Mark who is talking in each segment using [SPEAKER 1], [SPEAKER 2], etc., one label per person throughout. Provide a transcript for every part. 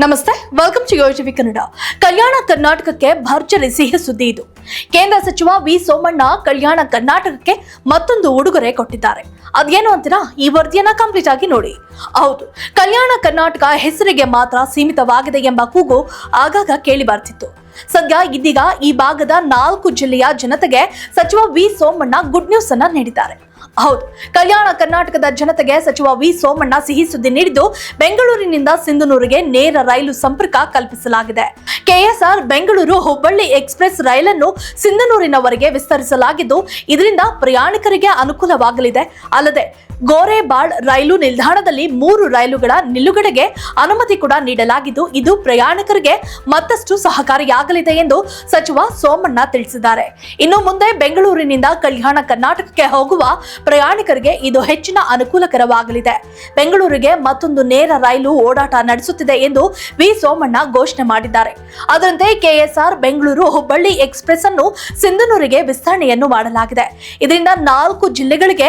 [SPEAKER 1] ನಮಸ್ತೆ welcome to ಯೋಜವಿ ಕನ್ನಡ ಕಲ್ಯಾಣ ಕರ್ನಾಟಕಕ್ಕೆ ಭರ್ಜರಿ ಸಿಹಿ ಸುದ್ದಿ ಇದು. ಕೇಂದ್ರ ಸಚಿವ ವಿ ಸೋಮಣ್ಣ ಕಲ್ಯಾಣ ಕರ್ನಾಟಕಕ್ಕೆ ಮತ್ತೊಂದು ಉಡುಗೊರೆ ಕೊಟ್ಟಿದ್ದಾರೆ. ಅದೇನು ಅಂತೀರಾ? ಈ ವರದಿಯನ್ನ ಕಂಪ್ಲೀಟ್ ಆಗಿ ನೋಡಿ. ಹೌದು, ಕಲ್ಯಾಣ ಕರ್ನಾಟಕ ಹೆಸರಿಗೆ ಮಾತ್ರ ಸೀಮಿತವಾಗಿದೆ ಎಂಬ ಕೂಗು ಆಗಾಗ ಕೇಳಿ ಬರ್ತಿತ್ತು. ಸದ್ಯ ಇದೀಗ ಈ ಭಾಗದ ನಾಲ್ಕು ಜಿಲ್ಲೆಯ ಜನತೆಗೆ ಸಚಿವ ವಿ ಸೋಮಣ್ಣ ಗುಡ್ ನ್ಯೂಸ್ ಅನ್ನ ನೀಡಿದ್ದಾರೆ. ಹೌದು, ಕಲ್ಯಾಣ ಕರ್ನಾಟಕದ ಜನತೆಗೆ ಸಚಿವ ವಿ ಸೋಮಣ್ಣ ಸಿಹಿ ಸುದ್ದಿ ನೀಡಿದ್ದು ಬೆಂಗಳೂರಿನಿಂದ ಸಿಂಧನೂರಿಗೆ ನೇರ ರೈಲು ಸಂಪರ್ಕ ಕಲ್ಪಿಸಲಾಗಿದೆ. ಕೆಎಸ್ಆರ್ ಬೆಂಗಳೂರು ಹುಬ್ಬಳ್ಳಿ ಎಕ್ಸ್ಪ್ರೆಸ್ ರೈಲನ್ನು ಸಿಂಧನೂರಿನವರೆಗೆ ವಿಸ್ತರಿಸಲಾಗಿದ್ದು, ಇದರಿಂದ ಪ್ರಯಾಣಿಕರಿಗೆ ಅನುಕೂಲವಾಗಲಿದೆ. ಅಲ್ಲದೆ ಗೋರೆಬಾಳ್ ರೈಲು ನಿಲ್ದಾಣದಲ್ಲಿ ಮೂರು ರೈಲುಗಳ ನಿಲುಗಡೆಗೆ ಅನುಮತಿ ಕೂಡ ನೀಡಲಾಗಿದ್ದು ಇದು ಪ್ರಯಾಣಿಕರಿಗೆ ಮತ್ತಷ್ಟು ಸಹಕಾರಿಯಾಗಲಿದೆ ಎಂದು ಸಚಿವ ಸೋಮಣ್ಣ ತಿಳಿಸಿದ್ದಾರೆ. ಇನ್ನು ಮುಂದೆ ಬೆಂಗಳೂರಿನಿಂದ ಕಲ್ಯಾಣ ಕರ್ನಾಟಕಕ್ಕೆ ಹೋಗುವ ಪ್ರಯಾಣಿಕರಿಗೆ ಇದು ಹೆಚ್ಚಿನ ಅನುಕೂಲಕರವಾಗಲಿದೆ. ಬೆಂಗಳೂರಿಗೆ ಮತ್ತೊಂದು ನೇರ ರೈಲು ಓಡಾಟ ನಡೆಸುತ್ತಿದೆ ಎಂದು ವಿ ಸೋಮಣ್ಣ ಘೋಷಣೆ ಮಾಡಿದ್ದಾರೆ. ಅದರಂತೆ ಕೆಎಸ್ಆರ್ ಬೆಂಗಳೂರು ಹುಬ್ಬಳ್ಳಿ ಎಕ್ಸ್ಪ್ರೆಸ್ ಅನ್ನು ಸಿಂಧನೂರಿಗೆ ವಿಸ್ತರಣೆಯನ್ನು ಮಾಡಲಾಗಿದೆ. ಇದರಿಂದ ನಾಲ್ಕು ಜಿಲ್ಲೆಗಳಿಗೆ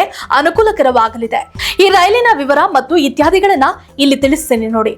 [SPEAKER 1] ಅನುಕೂಲಕರವಾಗಲಿದೆ. ಈ ರೈಲಿನ ವಿವರ ಮತ್ತು ಇತ್ಯಾದಿಗಳನ್ನ ಇಲ್ಲಿ ತಿಳಿಸ್ತೇನೆ ನೋಡಿ.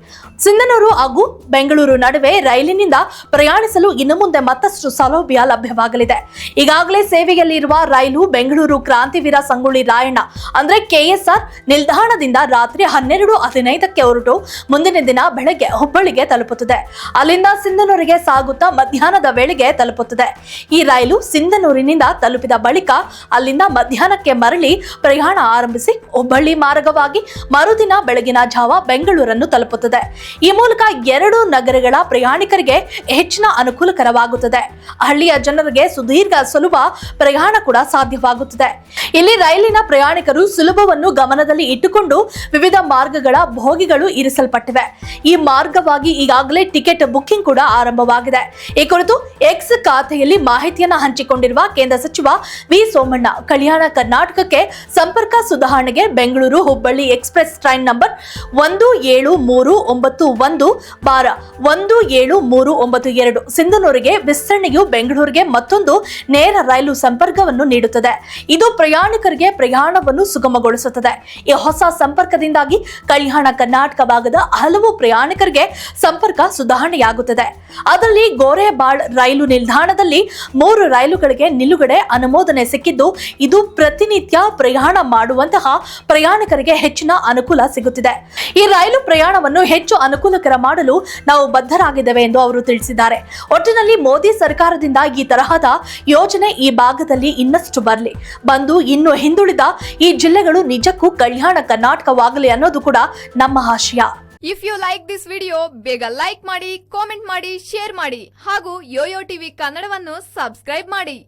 [SPEAKER 1] ಸಿಂಧನೂರು ಹಾಗೂ ಬೆಂಗಳೂರು ನಡುವೆ ರೈಲಿನಿಂದ ಪ್ರಯಾಣಿಸಲು ಇನ್ನು ಮುಂದೆ ಮತ್ತಷ್ಟು ಸೌಲಭ್ಯ ಲಭ್ಯವಾಗಲಿದೆ. ಈಗಾಗಲೇ ಸೇವೆಯಲ್ಲಿರುವ ರೈಲು ಬೆಂಗಳೂರು ಕ್ರಾಂತಿವೀರ ಸಂಗೊಳ್ಳಿ ರಾಯಣ್ಣ, ಅಂದ್ರೆ ಕೆಎಸ್ಆರ್ ನಿಲ್ದಾಣದಿಂದ ರಾತ್ರಿ ಹನ್ನೆರಡು ಹದಿನೈದಕ್ಕೆ ಹೊರಟು ಮುಂದಿನ ದಿನ ಬೆಳಗ್ಗೆ ಹುಬ್ಬಳ್ಳಿಗೆ ತಲುಪುತ್ತದೆ. ಅಲ್ಲಿಂದ ಸಿಂಧನೂರಿಗೆ ಸಾಗುತ್ತಾ ಮಧ್ಯಾಹ್ನದ ವೇಳೆಗೆ ತಲುಪುತ್ತದೆ. ಈ ರೈಲು ಸಿಂಧನೂರಿನಿಂದ ತಲುಪಿದ ಬಳಿಕ ಅಲ್ಲಿಂದ ಮಧ್ಯಾಹ್ನಕ್ಕೆ ಮರಳಿ ಪ್ರಯಾಣ ಆರಂಭಿಸಿ ಹುಬ್ಬಳ್ಳಿ ಮಾರ್ಗವಾಗಿ ಮರುದಿನ ಬೆಳಗಿನ ಜಾವ ಬೆಂಗಳೂರನ್ನು ತಲುಪುತ್ತದೆ. ಈ ಮೂಲಕ ಎರಡು ನಗರಗಳ ಪ್ರಯಾಣಿಕರಿಗೆ ಹೆಚ್ಚಿನ ಅನುಕೂಲಕರವಾಗುತ್ತದೆ. ಹಳ್ಳಿಯ ಜನರಿಗೆ ಸುದೀರ್ಘ ಸುಲಭ ಪ್ರಯಾಣ ಕೂಡ ಸಾಧ್ಯವಾಗುತ್ತದೆ. ಇಲ್ಲಿ ರೈಲಿನ ಪ್ರಯಾಣಿಕರು ಸುಲಭವನ್ನು ಗಮನದಲ್ಲಿ ಇಟ್ಟುಕೊಂಡು ವಿವಿಧ ಮಾರ್ಗಗಳ ಭೋಗಿಗಳು ಇರಿಸಲ್ಪಟ್ಟಿವೆ. ಈ ಮಾರ್ಗವಾಗಿ ಈಗಾಗಲೇ ಟಿಕೆಟ್ ಬುಕ್ಕಿಂಗ್ ಕೂಡ ಆರಂಭವಾಗಿದೆ. ಈ ಕುರಿತು ಎಕ್ಸ್ ಖಾತೆಯಲ್ಲಿ ಮಾಹಿತಿಯನ್ನು ಹಂಚಿಕೊಂಡಿರುವ ಕೇಂದ್ರ ಸಚಿವ ವಿ ಸೋಮಣ್ಣ, ಕಲ್ಯಾಣ ಕರ್ನಾಟಕಕ್ಕೆ ಸಂಪರ್ಕ ಸುಧಾರಣೆಗೆ Bengaluru Hubballi express train number ಒಂದು ಏಳು ಮೂರು ಒಂಬತ್ತು ಒಂದು, ಬಾರ ಒಂದು ಏಳು ಮೂರು ಒಂಬತ್ತು ಎರಡು. ಸಿಂಧನೂರಿಗೆ, ವಿಸ್ತರಣೆಯು ಬೆಂಗಳೂರಿಗೆ ಮತ್ತೊಂದು ನೇರ ರೈಲು ಸಂಪರ್ಕವನ್ನು ನೀಡುತ್ತದೆ. ಇದು ಪ್ರಯಾಣಿಕರಿಗೆ ಪ್ರಯಾಣವನ್ನು ಸುಗಮಗೊಳಿಸುತ್ತದೆ. ಈ ಹೊಸ ಸಂಪರ್ಕದಿಂದಾಗಿ ಕಲ್ಯಾಣ ಕರ್ನಾಟಕ ಭಾಗದ ಹಲವು ಪ್ರಯಾಣಿಕರಿಗೆ ಸಂಪರ್ಕ ಸುಧಾರಣೆಯಾಗುತ್ತದೆ. ಅದರಲ್ಲಿ ಗೋರೆಬಾಳ್ ರೈಲು ನಿಲ್ದಾಣದಲ್ಲಿ ಮೂರು ರೈಲುಗಳಿಗೆ ನಿಲುಗಡೆ ಅನುಮೋದನೆ ಸಿಕ್ಕಿದ್ದು, ಇದು ಪ್ರತಿನಿತ್ಯ ಪ್ರಯಾಣ ಮಾಡುವಂತಹ ಪ್ರಯಾಣಿಕರಿಗೆ ಹೆಚ್ಚಿನ ಅನುಕೂಲ ಸಿಗುತ್ತಿದೆ. ಈ ರೈಲು ಪ್ರಯಾಣವನ್ನು ಹೆಚ್ಚು ಅನುಕೂಲಕರ ಮಾಡಲು ನಾವು ಬದ್ಧರಾಗಿದ್ದೇವೆ ಎಂದು ಅವರು ತಿಳಿಸಿದ್ದಾರೆ. ಒಟ್ಟಿನಲ್ಲಿ ಮೋದಿ ಸರ್ಕಾರದಿಂದ ಈ ತರಹದ ಯೋಜನೆ ಈ ಭಾಗದಲ್ಲಿ ಇನ್ನಷ್ಟು ಬರಲಿ. ಬಂದು ಇನ್ನು ಹಿಂದುಳಿದ ಈ ಜಿಲ್ಲೆಗಳು ನಿಜಕ್ಕೂ ಕಲ್ಯಾಣ ಕರ್ನಾಟಕವಾಗಲಿ ಅನ್ನೋದು ಕೂಡ ನಮ್ಮ ಆಶಯ.
[SPEAKER 2] If you like this video ಬೇಗ ಲೈಕ್ ಮಾಡಿ ಕಾಮೆಂಟ್ ಮಾಡಿ ಶೇರ್ ಮಾಡಿ ಹಾಗೂ ಯೋಯೋ ಟಿವಿ ಕನ್ನಡವನ್ನು ಸಬ್ಸ್ಕ್ರೈಬ್ ಮಾಡಿ.